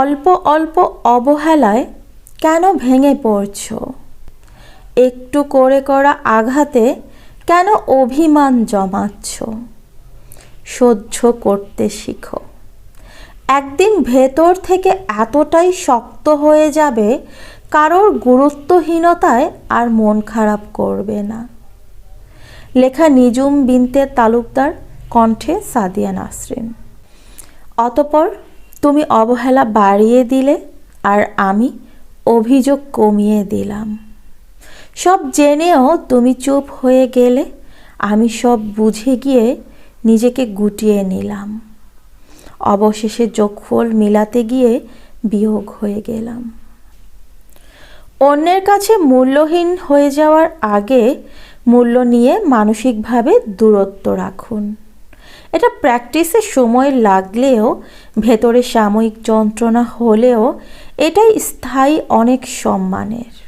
অল্প অল্প অবহেলায় কেন ভেঙে পড়ছ? একটু করে করা আঘাতে কেন অভিমান জমাচ্ছ? সহ্য করতে শিখো। একদিন ভেতর থেকে এতটাই শক্ত হয়ে যাবে কারোর গুরুত্বহীনতায় আর মন খারাপ করবে না। লেখা নিজুম বিনতে তালুকদার কণ্ঠে সাদিয়া নাসরিন। অতপর তুমি অবহেলা বাড়িয়ে দিলে আর আমি অভিযোগ কমিয়ে দিলাম। সব জেনেও তুমি চুপ হয়ে গেলে আমি সব বুঝে গিয়ে নিজেকে গুটিয়ে নিলাম। অবশেষে যোগফল মিলাতে গিয়ে বিয়োগ হয়ে গেলাম। অন্যের কাছে মূল্যহীন হয়ে যাওয়ার আগে মূল্য নিয়ে মানসিকভাবে দূরত্ব রাখুন। এটা প্র্যাকটিসে সময় লাগলেও ভেতরে সাময়িক যন্ত্রণা হলেও এটাই স্থায়ী অনেক সম্মানের।